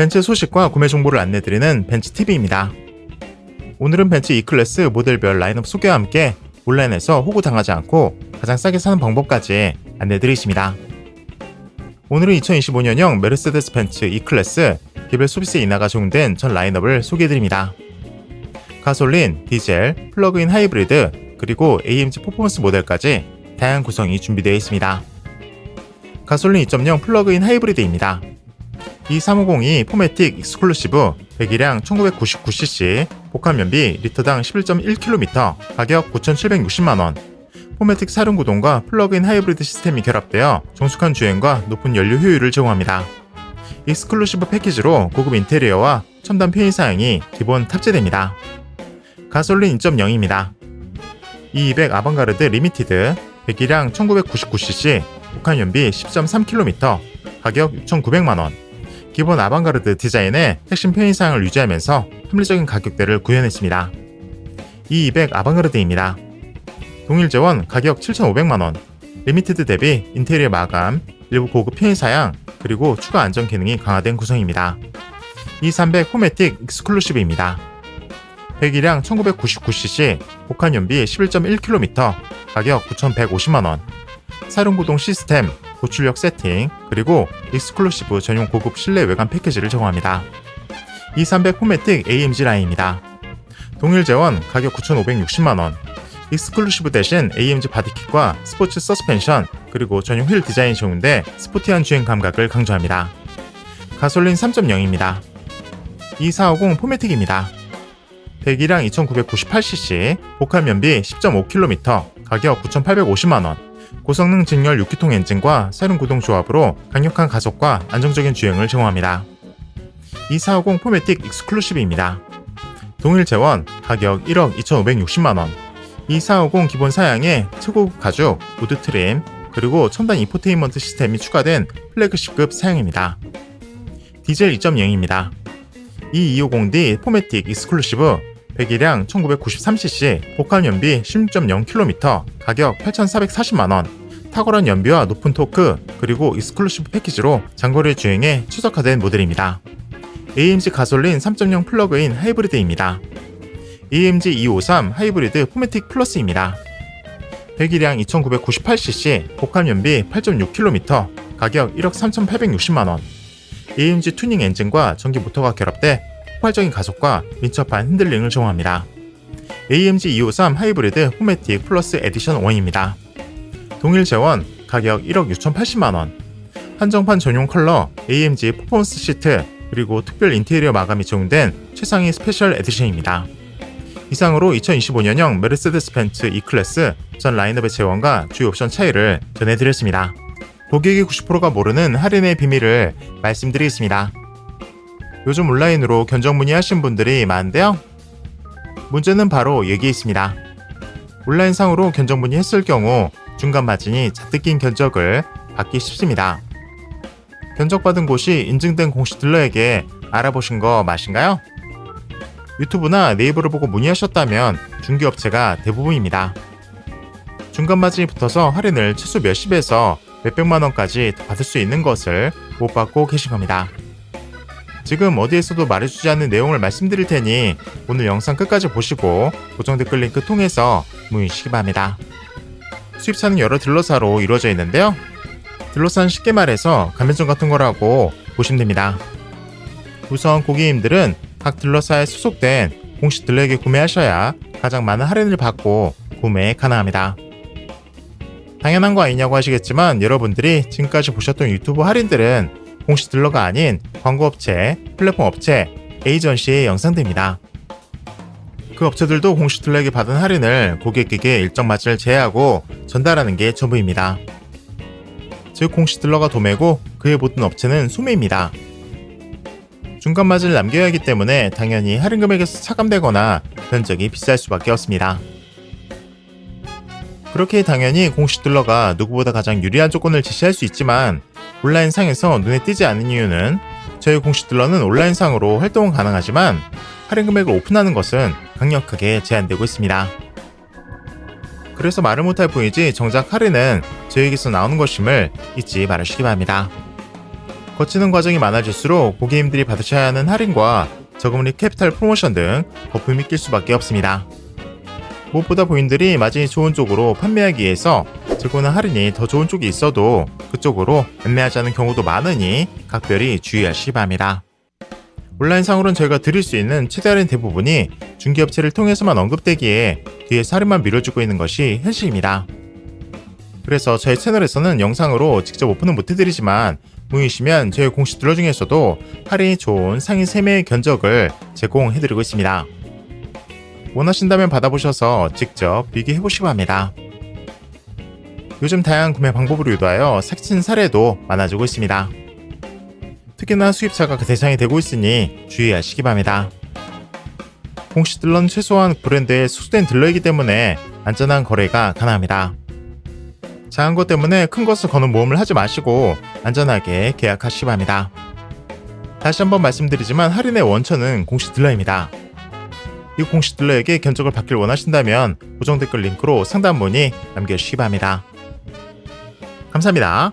벤츠 소식과 구매 정보를 안내드리는 벤츠TV입니다. 오늘은 벤츠 E클래스 모델별 라인업 소개와 함께 온라인에서 호구당하지 않고 가장 싸게 사는 방법까지 안내드리겠습니다. 오늘은 2025년형 메르세데스 벤츠 E클래스 개별 소비세 인하가 적용된 전 라인업을 소개해드립니다. 가솔린, 디젤, 플러그인 하이브리드, 그리고 AMG 퍼포먼스 모델까지 다양한 구성이 준비되어 있습니다. 가솔린 2.0 플러그인 하이브리드입니다. E350이 포매틱 익스클루시브 배기량 1999cc 복합 연비 리터당 11.1km 가격 9,760만원 포매틱 사륜 구동과 플러그인 하이브리드 시스템이 결합되어 정숙한 주행과 높은 연료 효율을 제공합니다. 익스클루시브 패키지로 고급 인테리어와 첨단 편의 사양이 기본 탑재됩니다. 가솔린 2.0입니다. E200 아방가르드 리미티드 배기량 1999cc 복합 연비 10.3km 가격 6,900만원 기본 아방가르드 디자인의 핵심 편의사항을 유지하면서 합리적인 가격대를 구현했습니다. E200 아방가르드입니다. 동일 재원 가격 7,500만원, 리미티드 대비 인테리어 마감, 일부 고급 편의사양, 그리고 추가 안전 기능이 강화된 구성입니다. E300 포매틱 익스클루시브입니다. 배기량 1999cc, 복합 연비 11.1km, 가격 9,150만원, 사륜구동 시스템, 고출력 세팅, 그리고 익스클루시브 전용 고급 실내 외관 패키지를 제공합니다. E300 포매틱 AMG 라인입니다. 동일 재원 가격 9,560만원, 익스클루시브 대신 AMG 바디킷과 스포츠 서스펜션, 그리고 전용 휠 디자인이 적용돼 스포티한 주행 감각을 강조합니다. 가솔린 3.0입니다. E450 포매틱입니다. 배기량 2,998cc, 복합 연비 10.5km, 가격 9,850만원, 고성능 직렬 6기통 엔진과 사륜 구동 조합으로 강력한 가속과 안정적인 주행을 제공합니다. 2450 포매틱 익스클루시브입니다. 동일 재원 가격 1억 2,560만원 2450 기본 사양에 최고급 가죽, 우드 트림, 그리고 첨단 인포테인먼트 시스템이 추가된 플래그십급 사양입니다. 디젤 2.0입니다. E250D 포매틱 익스클루시브 배기량 1993cc, 복합 연비 16.0km, 가격 8,440만원, 탁월한 연비와 높은 토크, 그리고 익스클루시브 패키지로 장거리 주행에 최적화된 모델입니다. AMG 가솔린 3.0 플러그인 하이브리드입니다. AMG 253 하이브리드 포매틱 플러스입니다. 배기량 2998cc, 복합 연비 8.6km, 가격 1억 3,860만원, AMG 투닝 엔진과 전기 모터가 결합돼 폭발적인 가속과 민첩한 핸들링을 제공합니다. AMG 253 하이브리드 포매틱 플러스 에디션 1입니다. 동일 재원 가격 1억 6,080만원 한정판 전용 컬러 AMG 퍼포먼스 시트 그리고 특별 인테리어 마감이 적용된 최상위 스페셜 에디션입니다. 이상으로 2025년형 메르세데스 벤츠 E클래스 전 라인업의 재원과 주요 옵션 차이를 전해드렸습니다. 고객의 90%가 모르는 할인의 비밀을 말씀드리겠습니다. 요즘 온라인으로 견적 문의하신 분들이 많은데요. 문제는 바로 여기에 있습니다. 온라인상으로 견적 문의했을 경우 중간 마진이 잔뜩 낀 견적을 받기 쉽습니다. 견적받은 곳이 인증된 공식 딜러에게 알아보신 거 맞신가요? 유튜브나 네이버를 보고 문의하셨다면 중개업체가 대부분입니다. 중간 마진이 붙어서 할인을 최소 몇십에서 몇백만 원까지 더 받을 수 있는 것을 못 받고 계신 겁니다. 지금 어디에서도 말해주지 않는 내용을 말씀드릴 테니 오늘 영상 끝까지 보시고 고정 댓글 링크 통해서 문의주시기 바랍니다. 수입차는 여러 딜러사로 이루어져 있는데요. 딜러사는 쉽게 말해서 가맹점 같은 거라고 보시면 됩니다. 우선 고객님들은 각 딜러사에 소속된 공식 딜러에게 구매하셔야 가장 많은 할인을 받고 구매 가능합니다. 당연한 거 아니냐고 하시겠지만 여러분들이 지금까지 보셨던 유튜브 할인들은 공식 딜러가 아닌 광고업체, 플랫폼 업체, 에이전시의 영상들입니다. 그 업체들도 공식 딜러에게 받은 할인을 고객에게 일정 마진을 제외하고 전달하는 게 전부입니다. 즉 공식 딜러가 도매고 그의 모든 업체는 소매입니다. 중간 마진을 남겨야 하기 때문에 당연히 할인 금액에서 차감되거나 견적이 비쌀 수밖에 없습니다. 그렇게 당연히 공식 딜러가 누구보다 가장 유리한 조건을 제시할 수 있지만 온라인 상에서 눈에 띄지 않는 이유는 저희 공식 딜러는 온라인 상으로 활동은 가능하지만 할인 금액을 오픈하는 것은 강력하게 제한되고 있습니다. 그래서 말을 못할 뿐이지 정작 할인은 저에게서 나오는 것임을 잊지 말으시기 바랍니다. 거치는 과정이 많아질수록 고객님들이 받으셔야 하는 할인과 저금리 캐피탈 프로모션 등 거품이 낄 수밖에 없습니다. 무엇보다 고객님들이 마진이 좋은 쪽으로 판매하기 위해서 재고나 할인이 더 좋은 쪽이 있어도 그쪽으로 안내하지 않은 경우도 많으니 각별히 주의하시기 바랍니다. 온라인상으로는 저희가 드릴 수 있는 최대 할인 대부분이 중개업체를 통해서만 언급되기에 뒤에 할인만 밀어주고 있는 것이 현실입니다. 그래서 저희 채널에서는 영상으로 직접 오픈은 못해드리지만 문의시면 저희 공식 딜러 중에서도 할인이 좋은 상위 3매의 견적을 제공해드리고 있습니다. 원하신다면 받아보셔서 직접 비교해보시기 바랍니다. 요즘 다양한 구매 방법으로 유도하여 색친 사례도 많아지고 있습니다. 특히나 수입차가 그 대상이 되고 있으니 주의하시기 바랍니다. 공식 딜러는 최소한 브랜드의 수수된 딜러이기 때문에 안전한 거래가 가능합니다. 작은 것 때문에 큰 것을 거는 모험을 하지 마시고 안전하게 계약하시기 바랍니다. 다시 한번 말씀드리지만 할인의 원천은 공식 딜러입니다. 이 공식 딜러에게 견적을 받길 원하신다면 고정 댓글 링크로 상담 문의 남겨주시기 바랍니다. 감사합니다.